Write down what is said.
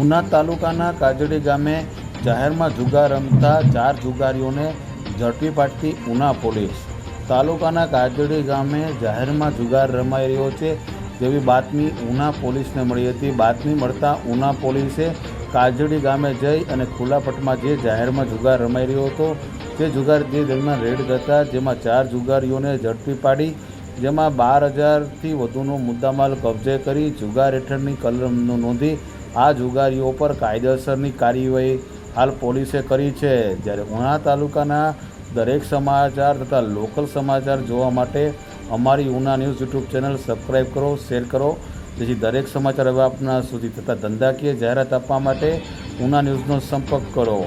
ઉના તાલુકાના કાજડી ગામે જાહેરમાં જુગાર રમતા ચાર જુગારીઓને ઝડપી પાડતી ઉના પોલીસ. તાલુકાના કાજડી ગામે જાહેરમાં જુગાર રમાઈ રહ્યો છે જેવી બાતમી ઉના પોલીસને મળી હતી. બાતમી મળતા ઉના પોલીસે કાજડી ગામે જઈ અને ખુલ્લા પટમાં જે જાહેરમાં જુગાર રમાઈ રહ્યો હતો, તે જુગાર જે દરમિયાન રેડ કરતા જેમાં ચાર જુગારીઓને ઝડપી પાડી, જેમાં બાર હજારથી વધુનો મુદ્દામાલ કબજે કરી જુગાર હેઠળની કલમ નોંધી આ જુગારીઓ પર કાયદેસરની કાર્યવાહી હાલ પોલીસે કરી છે. જ્યારે ઉના તાલુકાના દરેક સમાચાર તથા લોકલ સમાચાર જોવા માટે અમારી Una news YouTube channel subscribe કરો, શેર કરો. જેથી દરેક સમાચાર હવે આપના સુધી તથા ધંધાકીય જાહેરાત આપવા માટે ઉના ન્યૂઝનો સંપર્ક કરો.